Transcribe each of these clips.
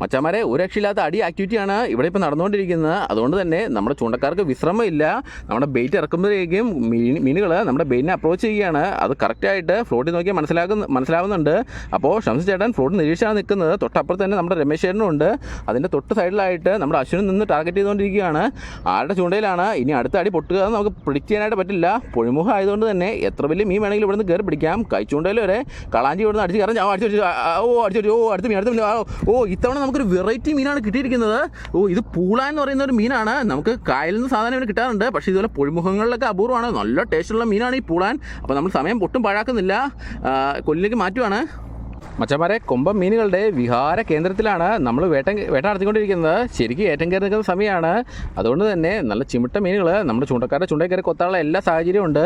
മച്ചാമാരെ ഒരു രക്ഷയില്ലാത്ത അടി ആക്ടിവിറ്റിയാണ് ഇവിടെ ഇപ്പോൾ നടന്നുകൊണ്ടിരിക്കുന്നത്. അതുകൊണ്ട് തന്നെ നമ്മുടെ ചൂണ്ടക്കാർക്ക് വിശ്രമമില്ല. നമ്മുടെ ബെയ്റ്റ് ഇറക്കുമ്പോഴേക്കും മീൻ മീനുകൾ നമ്മുടെ ബെയിറ്റിനെ അപ്രോച്ച് ചെയ്യുകയാണ്. അത് കറക്റ്റായിട്ട് ഫ്ലോട്ടിൽ നോക്കിയാൽ മനസ്സിലാക്കുന്ന മനസ്സിലാവുന്നുണ്ട്. അപ്പോൾ ഷംസ് ചേട്ടൻ ഫ്ലോട്ട് നിരീക്ഷിച്ചാണ് നിൽക്കുന്നത്. തൊട്ടപ്പുറത്ത് തന്നെ നമ്മുടെ രമേശ് ചേട്ടനും ഉണ്ട്. അതിന്റെ തൊട്ട് സൈഡിലായിട്ട് നമ്മുടെ അശ്വിനും നിന്ന് ടാർഗറ്റ് ചെയ്തുകൊണ്ടിരിക്കുകയാണ്. ആരുടെ ചൂണ്ടയിലാണ്? ഇനി അടുത്ത അടി പൊട്ടുക എന്ന് നമുക്ക് പ്രിഡിക്റ്റ് ചെയ്യാനായിട്ട് പറ്റില്ല. പൊഴിമുഖം ആയതുകൊണ്ട് തന്നെ എത്ര വലിയ മീൻ വേണമെങ്കിലും ഇവിടുന്ന് കയറി പിടിക്കാം. കൈ ചൂണ്ടയിൽ വരെ കളാഞ്ചി ഇവിടുന്ന് അടിച്ച് കയറാൻ അടിച്ചു ഓ അടിച്ചു ഓ അടുത്ത മീൻ അടുത്ത മീൻ ഓ ഇത്തവണ നമുക്കൊരു വെറൈറ്റി മീനാണ് കിട്ടിയിരിക്കുന്നത്. ഓ ഇത് പൂള എന്ന് പറയുന്ന ഒരു മീനാണ്. നമുക്ക് കായലിൽ നിന്ന് സാധാരണ ഇവിടെ കിട്ടാറുണ്ട്. പക്ഷേ ഇതുപോലെ പൊഴിമുഖങ്ങളിലൊക്കെ അപൂർവമാണ്. നല്ല ടേസ്റ്റുള്ള മീനാണ് ഈ പൂളാൻ. അപ്പോൾ നമ്മൾ സമയം ഒട്ടും പാഴാക്കുന്നില്ല. കൊല്ലിലേക്ക് മാറ്റുവാണ്. മച്ചന്മാരെ കൊമ്പം മീനുകളുടെ വിഹാര കേന്ദ്രത്തിലാണ് നമ്മൾ വേട്ട വേട്ട നടത്തിക്കൊണ്ടിരിക്കുന്നത്. ശരിക്കും ഏറ്റം കയറി നിൽക്കുന്ന സമയമാണ്. അതുകൊണ്ട് തന്നെ നല്ല ചിമിട്ട മീനുകൾ നമ്മുടെ ചൂണ്ടക്കാരുടെ ചൂണ്ടയിൽ കയറി കൊത്താനുള്ള എല്ലാ സാഹചര്യവും ഉണ്ട്.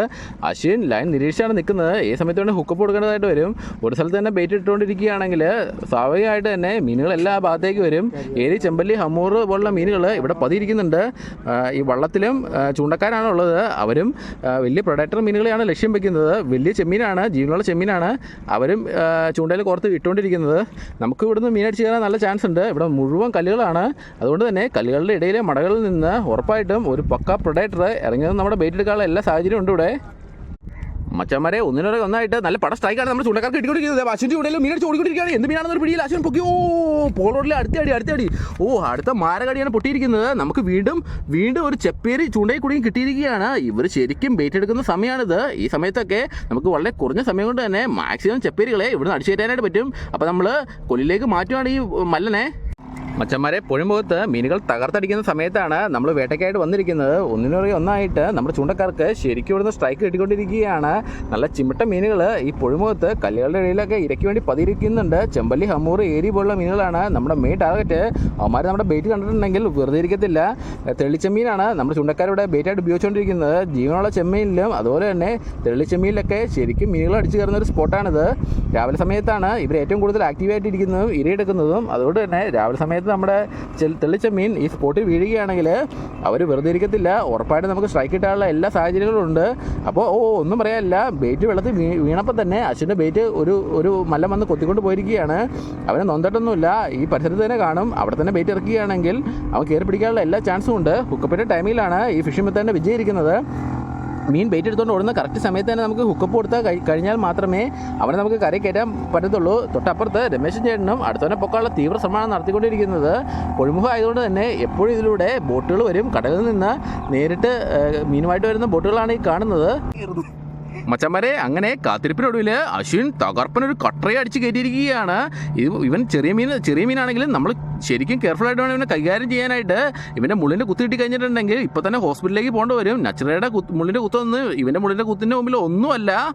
അശ്വിൻ ലൈൻ നിരീക്ഷിച്ചാണ് നിൽക്കുന്നത്. ഈ സമയത്ത് വേണ്ടി ഹുക്കപ്പ് കൊടുക്കേണ്ടതായിട്ട് വരും. ഒരു സ്ഥലത്ത് തന്നെ ബേറ്റ് ഇട്ടുകൊണ്ടിരിക്കുകയാണെങ്കിൽ സ്വാഭാവികമായിട്ട് തന്നെ മീനുകൾ എല്ലാ ഭാഗത്തേക്ക് വരും. ഏരി ചെമ്പല്ലി ഹമ്മൂർ പോലുള്ള മീനുകൾ ഇവിടെ പതിയിരിക്കുന്നുണ്ട്. ഈ വള്ളത്തിലും ചൂണ്ടക്കാരാണ് ഉള്ളത് അവരും വലിയ പ്രൊഡക്ടർ മീനുകളെയാണ് ലക്ഷ്യം വെക്കുന്നത്. വലിയ ചെമ്മീനാണ് ജീവനുള്ള ചെമ്മീനാണ്. അവരും ചൂണ്ടയിൽ ചൂണ്ടയിൽ കോർത്ത് ഇട്ടുകൊണ്ടിരിക്കുന്നത്. നമുക്ക് ഇവിടുന്ന് മീനടിച്ച് കയറാൻ നല്ല ചാൻസ് ഉണ്ട്. ഇവിടെ മുഴുവൻ കല്ലുകളാണ്. അതുകൊണ്ട് തന്നെ കല്ലുകളുടെ ഇടയിലെ മടകളിൽ നിന്ന് ഉറപ്പായിട്ടും ഒരു പക്ക പ്രൊഡക്ടർ ഇറങ്ങിയത് നമ്മുടെ ബെയ്റ്റ് എടുക്കാനുള്ള എല്ലാ സാഹചര്യവും ഉണ്ട് ഇവിടെ. മച്ചന്മാരെ ഒന്നിനൊരു ഒന്നായിട്ട് നല്ല പട സ്ട്രൈക്കാണ് നമ്മൾ ചൂണ്ടക്കാർക്ക് ഇട്ടിക്കൊണ്ടിരിക്കുന്നത് അശ്വിന്റെ ചൂണ്ടയിൽ മീനടിച്ച് ഓടിക്കൊണ്ടിരിക്കുകയാണ്. എന്ത് മീനാണെന്നൊരു പിടിയിൽ അശ്വിൻ പൊക്കി. ഓ പോൾ റോഡിലെ അടുത്ത അടി അടുത്ത അടി. ഓ അടുത്ത മാരകടിയാണ് പൊട്ടിയിരിക്കുന്നത്. നമുക്ക് വീണ്ടും വീണ്ടും ഒരു ചെപ്പേരി ചൂണ്ടയിൽ കൂടിയും കിട്ടിയിരിക്കുകയാണ്. ഇവർ ശരിക്കും ബേറ്റ് എടുക്കുന്ന സമയമാണിത് ഈ സമയത്തൊക്കെ നമുക്ക് വളരെ കുറഞ്ഞ സമയം കൊണ്ട് തന്നെ മാക്സിമം ചെപ്പേരികളെ ഇവിടുന്ന് അടിച്ചേറ്റാനായിട്ട് പറ്റും. അപ്പോൾ നമ്മൾ കൊല്ലിലേക്ക് മാറ്റുകയാണ് ഈ മല്ലനെ. മച്ചന്മാരെ പുഴമുഖത്ത് മീനുകൾ തകർത്തടിക്കുന്ന സമയത്താണ് നമ്മൾ വേട്ടയ്ക്കായിട്ട് വന്നിരിക്കുന്നത്. ഒന്നിനൊരു ഒന്നായിട്ട് നമ്മുടെ ചൂണ്ടക്കാർക്ക് ശരിക്കും ഇവിടുന്ന് സ്ട്രൈക്ക് കിട്ടിക്കൊണ്ടിരിക്കുകയാണ്. നല്ല ചിമിട്ട മീനുകൾ ഈ പുഴമുഖത്ത് കല്ലുകളുടെ ഇടയിലൊക്കെ ഇരയ്ക്ക് വേണ്ടി പതിയിരിക്കുന്നുണ്ട്. ചെമ്പല്ലി ഹമ്മൂർ ഏരി പോലുള്ള മീനുകളാണ് നമ്മുടെ മെയിൻ ടാർഗറ്റ് അവന്മാർ നമ്മുടെ ബെയ്റ്റ് കണ്ടിട്ടുണ്ടെങ്കിൽ വെറുതെ ഇരിക്കത്തില്ല. തെളിച്ചെമ്മീനാണ് നമ്മുടെ ചൂണ്ടക്കാരിവിടെ ബെയ്റ്റായിട്ട് ഉപയോഗിച്ചുകൊണ്ടിരിക്കുന്നത്. ജീവനുള്ള ചെമ്മീനിലും അതുപോലെ തന്നെ തെളിച്ചെമ്മീനിലൊക്കെ ശരിക്കും മീനുകൾ അടിച്ചു കയറുന്ന ഒരു സ്പോട്ടാണിത്. രാവിലെ സമയത്താണ് ഇവർ ഏറ്റവും കൂടുതൽ ആക്റ്റീവായിട്ടിരിക്കുന്നതും ഇരയെടുക്കുന്നതും. അതുകൊണ്ട് തന്നെ രാവിലെ സമയത്ത് നമ്മുടെ തെളിച്ച മീൻ ഈ സ്പോട്ടിൽ വീഴുകയാണെങ്കിൽ അവർ വെറുതെ ഇരിക്കത്തില്ല. ഉറപ്പായിട്ട് നമുക്ക് സ്ട്രൈക്ക് കിട്ടാനുള്ള എല്ലാ സാഹചര്യങ്ങളും ഉണ്ട്. അപ്പോൾ ഓ ഒന്നും പറയാനില്ല. ബേറ്റ് വെള്ളത്തിൽ വീ വീണപ്പോൾ തന്നെ അശ്വിന്റെ ബേറ്റ് ഒരു ഒരു മല്ലം വന്ന് കൊത്തിക്കൊണ്ട് പോയിരിക്കുകയാണ്. അവന് നൊന്തട്ടൊന്നുമില്ല. ഈ പരിസരത്ത് തന്നെ കാണും. അവിടെ തന്നെ ബേറ്റ് ഇറക്കുകയാണെങ്കിൽ അവൻ കയറി പിടിക്കാനുള്ള എല്ലാ ചാൻസും ഉണ്ട്. ഹുക്കപ്പിന്റെ ടൈമിലാണ് ഈ ഫിഷിംഗ് തന്നെ വിജയിച്ചിരിക്കുന്നത്. മീൻ ബെയ്റ്റ് എടുത്തുകൊണ്ട് ഓടുന്ന കറക്റ്റ് സമയത്ത് തന്നെ നമുക്ക് ഹുക്കപ്പ് കൊടുത്താൽ കഴിഞ്ഞാൽ മാത്രമേ അവനെ നമുക്ക് കര കയറ്റാൻ പറ്റത്തുള്ളൂ. തൊട്ടപ്പുറത്ത് രമേശൻ ചേട്ടനും അടുത്തവനെ പൊക്കാനുള്ള തീവ്ര ശ്രമമാണ് നടത്തിക്കൊണ്ടിരിക്കുന്നത്. പൊഴിമുഖ ആയതുകൊണ്ട് തന്നെ എപ്പോഴും ഇതിലൂടെ ബോട്ടുകൾ വരും. കടലിൽ നിന്ന് നേരിട്ട് മീനുമായിട്ട് വരുന്ന ബോട്ടുകളാണ് ഈ കാണുന്നത്. മച്ചന്മാരെ അങ്ങനെ കാത്തിരിപ്പിനൊടുവിൽ അശ്വിൻ തകർപ്പനൊരു കട്ടറയെ അടിച്ച് കയറ്റിയിരിക്കുകയാണ്. ഇവൻ ചെറിയ മീൻ ചെറിയ മീനാണെങ്കിലും നമ്മൾ ശരിക്കും കെയർഫുൾ ആയിട്ട് വേണം ഇവനെ കൈകാര്യം ചെയ്യാനായിട്ട്. ഇവന്റെ മുള്ളിന്റെ കുത്തി കിട്ടി കഴിഞ്ഞിട്ടുണ്ടെങ്കിൽ ഇപ്പോൾ തന്നെ ഹോസ്പിറ്റലിലേക്ക് പോകേണ്ടി വരും. നച്ചറയുടെ കുത്ത് മുള്ളിന്റെ കുത്തൊന്നും ഇവന്റെ മുള്ളിന്റെ കുത്തിന്റെ മുമ്പിൽ ഒന്നുമല്ല.